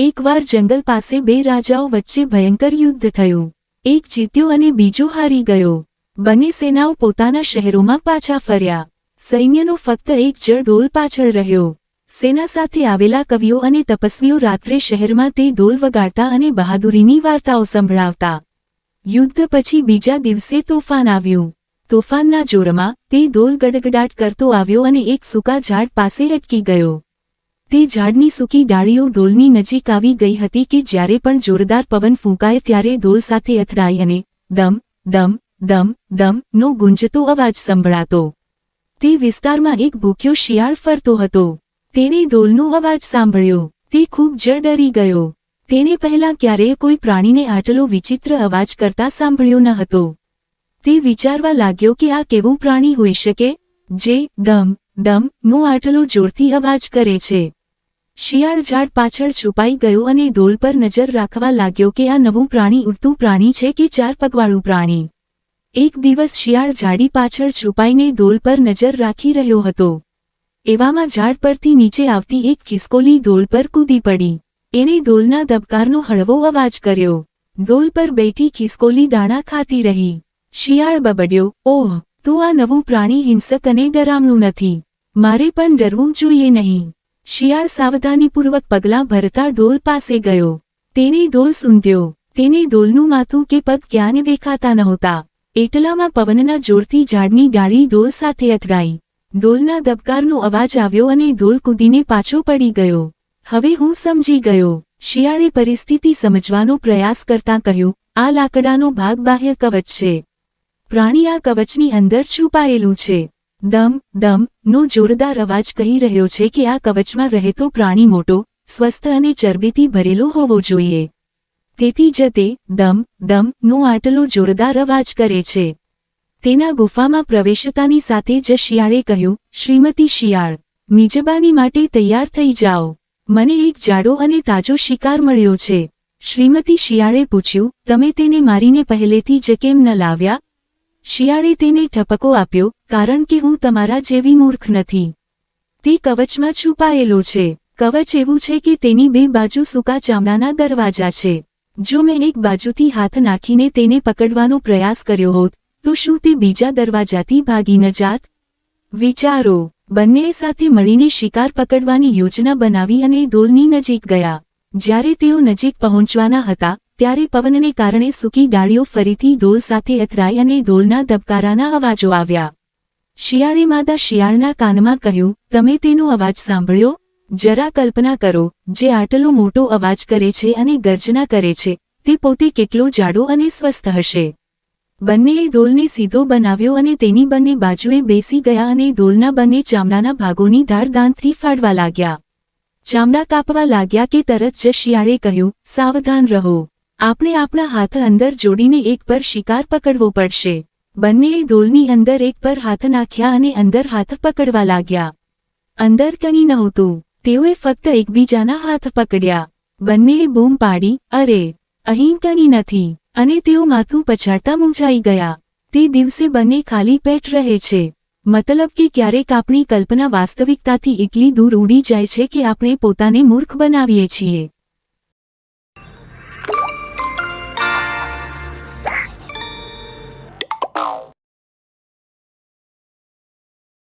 એકવાર જંગલ પાસે બે રાજાઓ વચ્ચે ભયંકર યુદ્ધ થયું. એક જીત્યો અને બીજો હારી ગયો. બંને સેનાઓ પોતાના શહેરોમાં પાછા ફર્યા. સૈન્યનો ફક્ત એક જ ડોલ પાછળ રહ્યો. સેના સાથે આવેલા કવિઓ અને તપસ્વીઓ રાત્રે શહેરમાં તે ડોલ વગાડતા અને બહાદુરીની વાર્તાઓ સંભળાવતા. યુદ્ધ પછી બીજા દિવસે તોફાન આવ્યું. તોફાનના જોરમાં તે ડોલ ગડગડાટ કરતો આવ્યો અને એક સૂકા ઝાડ પાસે અટકી ગયો. તે ઝાડની સૂકી ડાળીઓ ડોલની નજીક આવી ગઈ હતી કે જ્યારે પણ જોરદાર પવન ફૂંકાય ત્યારે ડોલ સાથે અથડાઈ અને દમ દમ દમ દમ નો ગુંજતો અવાજ સંભળાતો. તે વિસ્તારમાં એક ભૂખ્યો શિયાળ ફરતો હતો. તેણે ડોલનો અવાજ સાંભળ્યો. તે ખૂબ જ ડરી ગયો. તેણે પહેલાં ક્યારેય કોઈ પ્રાણીને આટલો વિચિત્ર અવાજ કરતા સાંભળ્યો ન હતો. તે વિચારવા લાગ્યો કે આ કેવું પ્રાણી હોઈ શકે, જે દમ દમ નો આટલો જોરથી અવાજ કરે છે. શિયાળ ઝાડ પાછળ છુપાઈ ગયો અને ડોલ પર નજર રાખવા લાગ્યો કે આ નવું પ્રાણી ઉડતું પ્રાણી છે કે ચાર પગવાળું પ્રાણી. એક દિવસ શિયાળ ઝાડી પાછળ છુપાઈને ડોલ પર નજર રાખી રહ્યો હતો. એવામાં ઝાડ પરથી નીચે આવતી એક ખિસકોલી ડોલ પર કૂદી પડી. એણે ડોલના ધબકારનો હળવો અવાજ કર્યો. ડોલ પર બેઠી ખિસકોલી દાણા ખાતી રહી. શિયાળ બબડ્યો, ઓહ, તો આ નવું પ્રાણી હિંસક અને ડરામણું નથી. મારે પણ ડરવું જોઈએ નહીં. શિયાળ સાવધાનીપૂર્વક પગલાં ભરતા ડોલ પાસે ગયો. તેણે ડોલ સૂંધ્યો. તેને ડોલનું માથું કે પગ ક્યાંને દેખાતા નહોતા. એટલામાં પવનના જોરથી ઝાડની ડાળી ડોલ સાથે અથગાઈ ડોલના દબકારનો અવાજ આવ્યો અને ડોલ કૂદીને પાછો પડી ગયો. હવે હું સમજી ગયો. શિયાળે પરિસ્થિતિ સમજવાનો પ્રયાસ કરતાં કહ્યું, આ લાકડાનો ભાગ બાહ્ય કવચ છે. પ્રાણી આ કવચની અંદર છુપાયેલું છે. દમ દમ, નો જોરદાર અવાજ કહી રહ્યો છે કે આ કવચમાં રહેતો પ્રાણી મોટો, સ્વસ્થ અને ચરબીથી ભરેલો હોવો જોઈએ. તેથી જ તે દમ દમ, નો આટલો જોરદાર અવાજ કરે છે. તેના ગુફામાં પ્રવેશતાની સાથે જ શિયાળે કહ્યું, શ્રીમતી શિયાળ, મિજબાની માટે તૈયાર થઈ જાઓ. મને એક જાડો અને તાજો શિકાર મળ્યો છે. શ્રીમતી શિયાળે પૂછ્યું, તમે તેને મારીને પહેલેથી જ કેમ ન લાવ્યા? શિયાળે તેને ઠપકો આપ્યો, કારણ કે હું તમારા જેવી મૂર્ખ નથી. તે કવચમાં છુપાયેલો છે. કવચ એવું છે કે તેની બે બાજુ સૂકા ચામડાના દરવાજા છે. જો મેં એક બાજુથી હાથ નાખીને તેને પકડવાનો પ્રયાસ કર્યો હોત, તો શું તે બીજા દરવાજાથી ભાગી ન જાત? વિચારો. બંનેએ સાથે મળીને શિકાર પકડવાની યોજના બનાવી અને ડોલની નજીક ગયા. જ્યારે તેઓ નજીક પહોંચવાના હતા ત્યારે પવનને કારણે સૂકી ગાળીઓ ફરીથી ડોલ સાથે અથડાઈ અને ડોલના ધબકારાના અવાજો આવ્યા. શિયાળે માદા શિયાળના કાનમાં કહ્યું, તમે તેનો અવાજ સાંભળ્યો? જરા કલ્પના કરો, જે આટલો મોટો અવાજ કરે છે અને ગર્જના કરે છે, તે પોતે કેટલો જાડો અને સ્વસ્થ હશે. બંનેએ ડોલને સીધો બનાવ્યો અને તેની બંને બાજુએ બેસી ગયા અને ડોલના બંને ચામડાના ભાગોની ધારદાનથી ફાડવા લાગ્યા. ચામડા કાપવા લાગ્યા કે તરત જ શિયાળે કહ્યું, સાવધાન રહો. આપણે આપણા હાથ અંદર જોડીને એક પર શિકાર પકડવો પડશે. બંનેએ ડોલની અંદર એક પર હાથ નાખ્યા અને અંદર હાથ પકડવા લાગ્યા. અંદર કંઈ નહોતું. તેઓએ ફક્ત એકબીજાના હાથ પકડ્યા. બંનેએ બૂમ પાડી, અરે, અહીં કંઈ નથી. અને તેઓ માથું પછાડતા મૂંઝાઈ ગયા. તે દિવસે બંને ખાલી પેટ રહે છે. મતલબ કે ક્યારેક આપણી કલ્પના વાસ્તવિકતાથી એટલી દૂર ઉડી જાય છે કે આપણે પોતાને મૂર્ખ બનાવીએ છીએ.